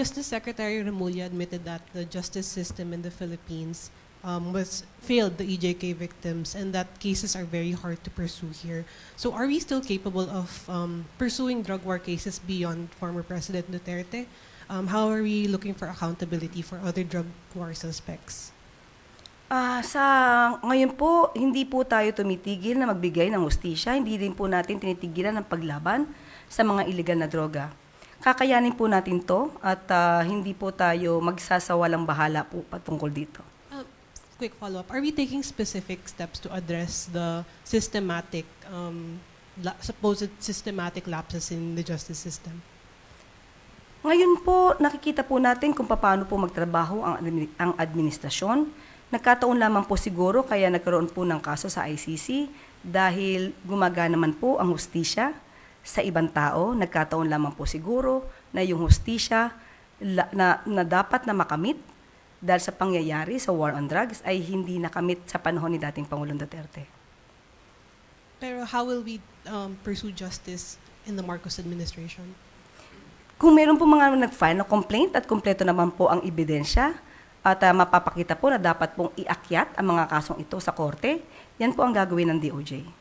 Justice Secretary Remulla admitted that the justice system in the Philippines um, was failed the EJK victims and that cases are very hard to pursue here. So are we still capable of um, pursuing drug war cases beyond former President Duterte? Um, how are we looking for accountability for other drug war suspects? Ah, sa ngayon po, hindi po tayo tumitigil na magbigay ng hustisya. Hindi din po natin tinitigilan ng paglaban sa mga illegal na droga. Kakayanin po natin to at ah, hindi po tayo magsasawalang bahala po patungkol dito. Uh, quick follow-up. Are we taking specific steps to address the systematic, um, la- supposed systematic lapses in the justice system? Ngayon po, nakikita po natin kung paano po magtrabaho ang, ang administrasyon. Nagkataon lamang po siguro kaya nagkaroon po ng kaso sa ICC dahil gumagana naman po ang hustisya sa ibang tao. Nagkataon lamang po siguro na yung hustisya la- na, na dapat na makamit dahil sa pangyayari sa war on drugs ay hindi nakamit sa panahon ni dating Pangulong Duterte. Pero how will we um, pursue justice in the Marcos administration? Kung meron po mga nag-file na complaint at kumpleto naman po ang ebidensya at ah, mapapakita po na dapat pong iakyat ang mga kasong ito sa korte, yan po ang gagawin ng DOJ.